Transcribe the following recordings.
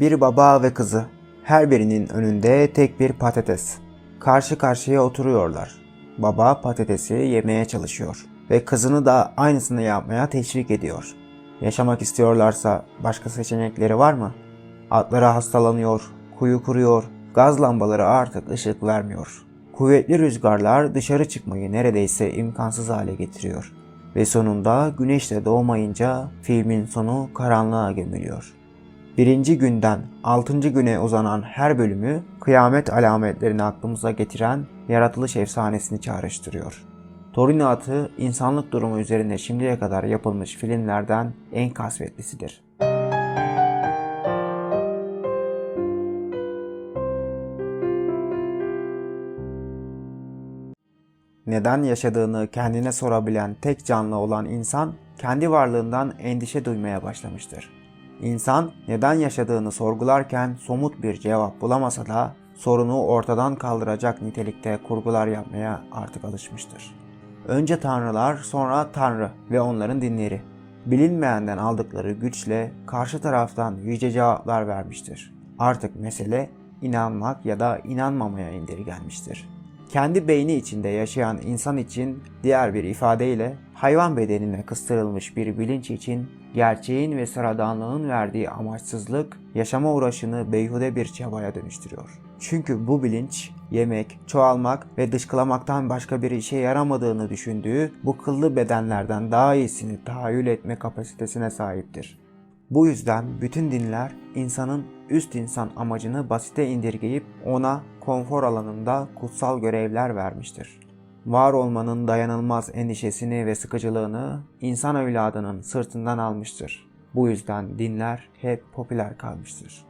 Bir baba ve kızı. Her birinin önünde tek bir patates. Karşı karşıya oturuyorlar. Baba patatesi yemeye çalışıyor ve kızını da aynısını yapmaya teşvik ediyor. Yaşamak istiyorlarsa başka seçenekleri var mı? Atları hastalanıyor, kuyu kuruyor, gaz lambaları artık ışık vermiyor. Kuvvetli rüzgarlar dışarı çıkmayı neredeyse imkansız hale getiriyor. Ve sonunda güneş de doğmayınca filmin sonu karanlığa gömülüyor. Birinci günden altıncı güne uzanan her bölümü kıyamet alametlerini aklımıza getiren yaratılış efsanesini çağrıştırıyor. Torino atı insanlık durumu üzerine şimdiye kadar yapılmış filmlerden en kasvetlisidir. Neden yaşadığını kendine sorabilen tek canlı olan insan kendi varlığından endişe duymaya başlamıştır. İnsan neden yaşadığını sorgularken somut bir cevap bulamasa da sorunu ortadan kaldıracak nitelikte kurgular yapmaya artık alışmıştır. Önce tanrılar, sonra tanrı ve onların dinleri. Bilinmeyenden aldıkları güçle karşı taraftan yüce cevaplar vermiştir. Artık mesele inanmak ya da inanmamaya indirgenmiştir. Kendi beyni içinde yaşayan insan için diğer bir ifadeyle hayvan bedenine kıstırılmış bir bilinç için gerçeğin ve sıradanlığın verdiği amaçsızlık yaşama uğraşını beyhude bir çabaya dönüştürüyor. Çünkü bu bilinç yemek, çoğalmak ve dışkılamaktan başka bir işe yaramadığını düşündüğü bu kıllı bedenlerden daha iyisini tahayyül etme kapasitesine sahiptir. Bu yüzden bütün dinler insanın üst insan amacını basite indirgeyip ona konfor alanında kutsal görevler vermiştir. Var olmanın dayanılmaz endişesini ve sıkıcılığını insan evladının sırtından almıştır. Bu yüzden dinler hep popüler kalmıştır.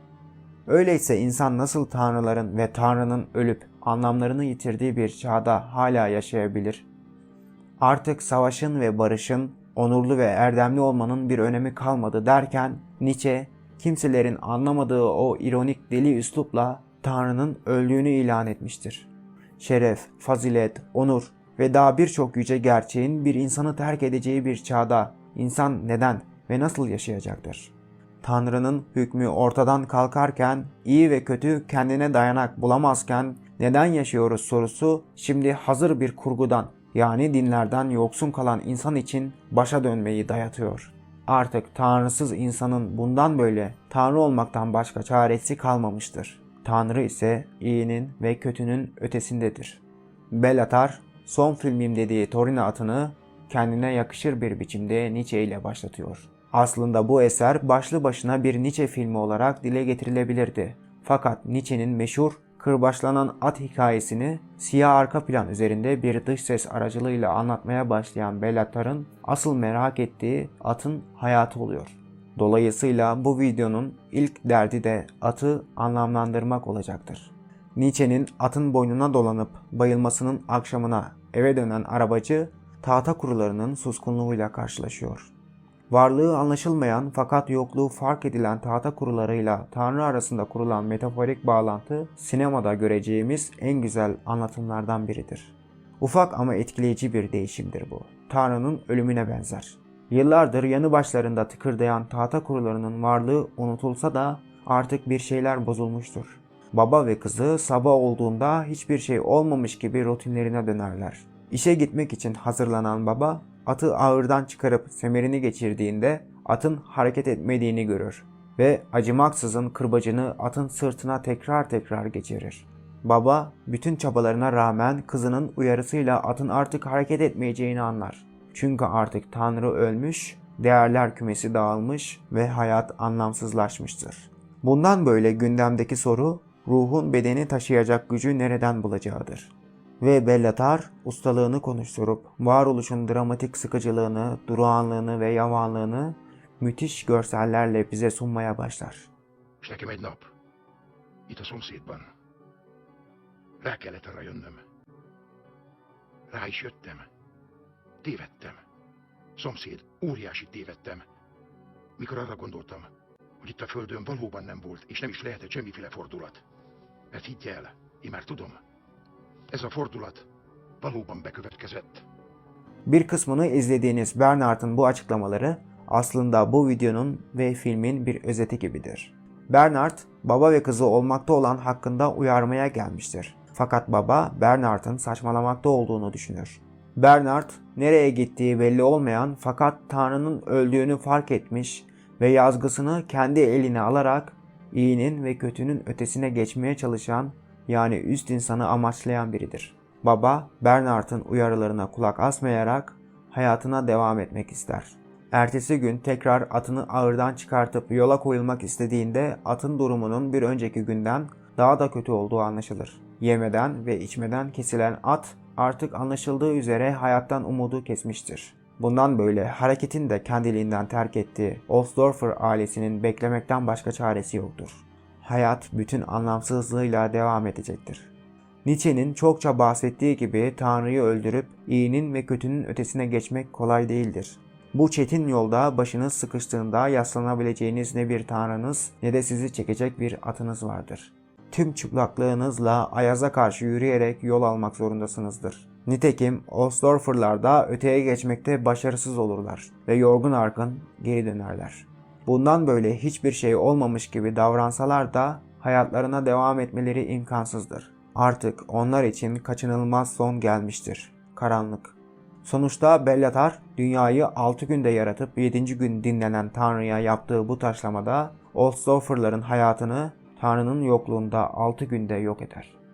Öyleyse insan nasıl tanrıların ve tanrının ölüp anlamlarını yitirdiği bir çağda hala yaşayabilir? Artık savaşın ve barışın, onurlu ve erdemli olmanın bir önemi kalmadı derken Nietzsche kimselerin anlamadığı o ironik deli üslupla Tanrı'nın öldüğünü ilan etmiştir. Şeref, fazilet, onur ve daha birçok yüce gerçeğin bir insanı terk edeceği bir çağda insan neden ve nasıl yaşayacaktır? Tanrı'nın hükmü ortadan kalkarken, iyi ve kötü kendine dayanak bulamazken neden yaşıyoruz sorusu şimdi hazır bir kurgudan yani dinlerden yoksun kalan insan için başa dönmeyi dayatıyor. Artık tanrısız insanın bundan böyle tanrı olmaktan başka çaresi kalmamıştır. Tanrı ise iyinin ve kötünün ötesindedir. Bellatar son filmim dediği Torino atını kendine yakışır bir biçimde Nietzsche ile başlatıyor. Aslında bu eser başlı başına bir Nietzsche filmi olarak dile getirilebilirdi. Fakat Nietzsche'nin meşhur kırbaçlanan at hikayesini siyah arka plan üzerinde bir dış ses aracılığıyla anlatmaya başlayan Bellatar'ın asıl merak ettiği atın hayatı oluyor. Dolayısıyla bu videonun ilk derdi de atı anlamlandırmak olacaktır. Nietzsche'nin atın boynuna dolanıp bayılmasının akşamına eve dönen arabacı tahta kurularının suskunluğuyla karşılaşıyor. Varlığı anlaşılmayan fakat yokluğu fark edilen tahta kurularıyla Tanrı arasında kurulan metaforik bağlantı sinemada göreceğimiz en güzel anlatımlardan biridir. Ufak ama etkileyici bir değişimdir bu. Tanrı'nın ölümüne benzer. Yıllardır yanı başlarında tıkırdayan tahta kurularının varlığı unutulsa da artık bir şeyler bozulmuştur. Baba ve kızı sabah olduğunda hiçbir şey olmamış gibi rutinlerine dönerler. İşe gitmek için hazırlanan baba atı ağırdan çıkarıp semerini geçirdiğinde atın hareket etmediğini görür ve acımaksızın kırbacını atın sırtına tekrar tekrar geçirir. Baba bütün çabalarına rağmen kızının uyarısıyla atın artık hareket etmeyeceğini anlar. Çünkü artık Tanrı ölmüş, değerler kümesi dağılmış ve hayat anlamsızlaşmıştır. Bundan böyle gündemdeki soru ruhun bedeni taşıyacak gücü nereden bulacağıdır ve Bellatar ustalığını konuşturup varoluşun dramatik sıkıcılığını, durağanlığını ve yavanlığını müthiş görsellerle bize sunmaya başlar. És nekem egy nap, itt a szomszédban, rá kellett arra jönnöm. Rá is jöttem. Tévedtem. Szomszéd, óriási tévedtem. Mikor arra gondoltam, hogy itt a földön valóban nem volt, és nem is lehetett semmiféle fordulat. Mert higgy el, én már tudom, ez a fordulat valóban bekövetkezett. Bir kısmını izlediğiniz Bernard'ın bu açıklamaları aslında bu videonun ve filmin bir özeti gibidir. Bernard, baba ve kızı olmakta olan hakkında uyarmaya gelmiştir. Fakat baba Bernard'ın saçmalamakta olduğunu düşünür. Bernard, nereye gittiği belli olmayan fakat Tanrı'nın öldüğünü fark etmiş ve yazgısını kendi eline alarak iyinin ve kötünün ötesine geçmeye çalışan yani üst insanı amaçlayan biridir. Baba, Bernard'ın uyarılarına kulak asmayarak hayatına devam etmek ister. Ertesi gün tekrar atını ağırdan çıkartıp yola koyulmak istediğinde atın durumunun bir önceki günden daha da kötü olduğu anlaşılır. Yemeden ve içmeden kesilen at artık anlaşıldığı üzere hayattan umudu kesmiştir. Bundan böyle hareketin de kendiliğinden terk ettiği Ostdorfer ailesinin beklemekten başka çaresi yoktur. Hayat bütün anlamsızlığıyla devam edecektir. Nietzsche'nin çokça bahsettiği gibi Tanrı'yı öldürüp iyinin ve kötünün ötesine geçmek kolay değildir. Bu çetin yolda başınız sıkıştığında yaslanabileceğiniz ne bir tanrınız ne de sizi çekecek bir atınız vardır. Tüm çıplaklığınızla ayaza karşı yürüyerek yol almak zorundasınızdır. Nitekim Ostdorfer'lar da öteye geçmekte başarısız olurlar ve yorgun arkın geri dönerler. Bundan böyle hiçbir şey olmamış gibi davransalar da hayatlarına devam etmeleri imkansızdır. Artık onlar için kaçınılmaz son gelmiştir. Karanlık. Sonuçta Bellatar dünyayı 6 günde yaratıp 7. gün dinlenen Tanrı'ya yaptığı bu taşlamada Ostdorfer'ların hayatını Tanrı'nın yokluğunda 6 günde yok eder.